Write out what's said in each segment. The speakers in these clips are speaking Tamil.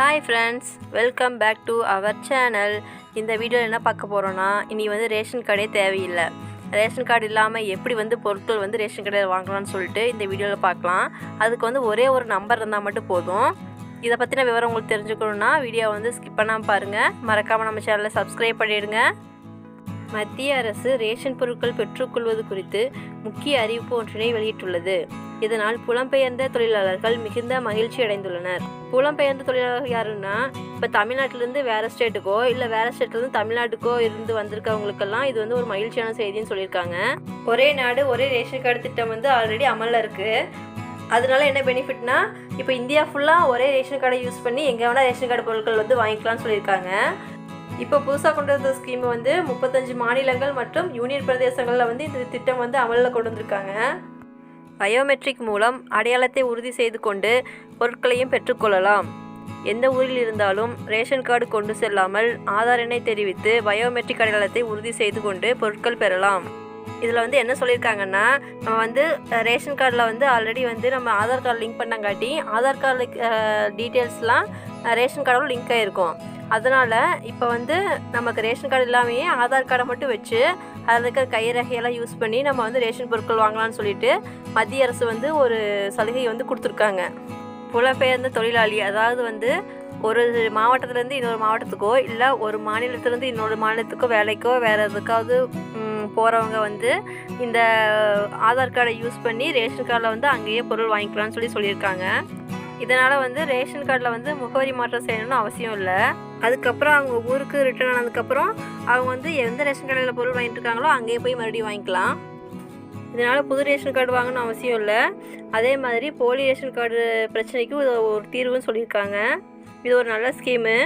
Hi friends welcome back to our channel இந்த வீடியோவில் என்ன பார்க்க போகிறோன்னா இனி வந்து ரேஷன் கார்டே தேவையில்லை. ரேஷன் கார்டு இல்லாமல் எப்படி வந்து பொருட்கள் வந்து ரேஷன் கடையில் வாங்கலாம்னு சொல்லிட்டு இந்த வீடியோவில் பார்க்கலாம். அதுக்கு வந்து ஒரே ஒரு நம்பர் இருந்தால் மட்டும் போதும். இதை பற்றின விவரம் உங்களுக்கு தெரிஞ்சுக்கணுன்னா வீடியோ வந்து ஸ்கிப் பண்ணாமல் பாருங்கள் மறக்காமல் நம்ம சேனலை சப்ஸ்கிரைப் பண்ணிவிடுங்க மத்திய அரசு ரேஷன் பொருட்கள் பெற்றுக்கொள்வது குறித்து முக்கிய அறிவிப்பு ஒன்றினை வெளியிட்டுள்ளது. இதனால் புலம்பெயர்ந்த தொழிலாளர்கள் மிகுந்த மகிழ்ச்சி அடைந்துள்ளனர். புலம்பெயர்ந்த தொழிலாளர்கள் யாருன்னா இப்போ தமிழ்நாட்டிலேருந்து வேறு ஸ்டேட்டுக்கோ இல்லை வேறு ஸ்டேட்லேருந்து தமிழ்நாட்டுக்கோ இருந்து வந்திருக்கவங்களுக்கெல்லாம் இது வந்து ஒரு மகிழ்ச்சியான செய்தின்னு சொல்லியிருக்காங்க. ஒரே நாடு ஒரே ரேஷன் கார்டு திட்டம் வந்து ஆல்ரெடி அமலில் இருக்குது அதனால என்ன பெனிஃபிட்னா இப்போ இந்தியா ஃபுல்லாக ஒரே ரேஷன் கார்டை யூஸ் பண்ணி எங்கே வேணால் ரேஷன் கார்டு பொருட்கள் வந்து வாங்கிக்கலாம்னு சொல்லியிருக்காங்க. இப்போ புதுசாக கொண்டு வந்த ஸ்கீம் வந்து முப்பத்தஞ்சு மாநிலங்கள் மற்றும் யூனியன் பிரதேசங்களில் வந்து இந்த திட்டம் வந்து அமலில் கொண்டு வந்திருக்காங்க. பயோமெட்ரிக் மூலம் அடையாளத்தை உறுதி செய்து கொண்டு பொருட்களையும் பெற்றுக்கொள்ளலாம் எந்த ஊரில் இருந்தாலும் ரேஷன் கார்டு கொண்டு செல்லாமல் ஆதார் எண்ணை தெரிவித்து பயோமெட்ரிக் அடையாளத்தை உறுதி செய்து கொண்டு பொருட்கள் பெறலாம். இதில் வந்து என்ன சொல்லியிருக்காங்கன்னா நம்ம வந்து ரேஷன் கார்டில் வந்து ஆல்ரெடி வந்து நம்ம ஆதார் கார்டு லிங்க் பண்ணங்காட்டி ஆதார் கார்டு டீட்டெயில்ஸ்லாம் ரேஷன் கார்டோட லிங்க் ஆகிருக்கும் அதனால் இப்போ வந்து நமக்கு ரேஷன் கார்டு இல்லாமையே ஆதார் கார்டை மட்டும் வச்சு அதில் இருக்கிற கைரகையெல்லாம் யூஸ் பண்ணி நம்ம வந்து ரேஷன் பொருட்கள் வாங்கலாம்னு சொல்லிட்டு மத்திய அரசு வந்து ஒரு சலுகை வந்து கொடுத்துருக்காங்க. புலம்பெயர்ந்த தொழிலாளி அதாவது வந்து ஒரு மாவட்டத்துலேருந்து இன்னொரு மாவட்டத்துக்கோ இல்லை ஒரு மாநிலத்திலேருந்து இன்னொரு மாநிலத்துக்கோ வேலைக்கோ வேறு எதுக்காவது போகிறவங்க வந்து இந்த ஆதார் கார்டை யூஸ் பண்ணி ரேஷன் கார்டில் வந்து அங்கேயே பொருள் வாங்கிக்கலாம்னு சொல்லி சொல்லியிருக்காங்க. இதனால் வந்து ரேஷன் கார்டில் வந்து முகவரி மாற்றம் செய்யணும்னு அவசியம் இல்லை. அதுக்கப்புறம் அவங்க ஊருக்கு ரிட்டர்ன் ஆனதுக்கப்புறம் அவங்க வந்து எந்த ரேஷன் கடையில் பொருள் வாங்கிட்டு இருக்காங்களோ அங்கேயே போய் மறுபடியும் வாங்கிக்கலாம். இதனால் புது ரேஷன் கார்டு வாங்கணும் அவசியம் இல்லை. அதே மாதிரி போலி ரேஷன் கார்டு பிரச்சனைக்கும் இது ஒரு தீர்வுன்னு சொல்லியிருக்காங்க. இது ஒரு நல்ல ஸ்கீமு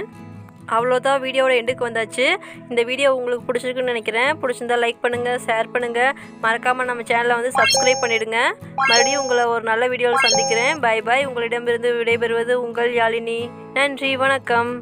அவ்வளோதான் வீடியோவோட எண்டுக்கு வந்தாச்சு. இந்த வீடியோ உங்களுக்கு பிடிச்சிருக்குன்னு நினைக்கிறேன். பிடிச்சிருந்தா லைக் பண்ணுங்கள் ஷேர் பண்ணுங்கள் மறக்காமல் நம்ம சேனலை வந்து சப்ஸ்கிரைப் பண்ணிவிடுங்க மறுபடியும் உங்களை ஒரு நல்ல வீடியோவில் சந்திக்கிறேன். பை பாய் உங்களிடமிருந்து விடைபெறுவது உங்கள் யாழினி. நன்றி வணக்கம்.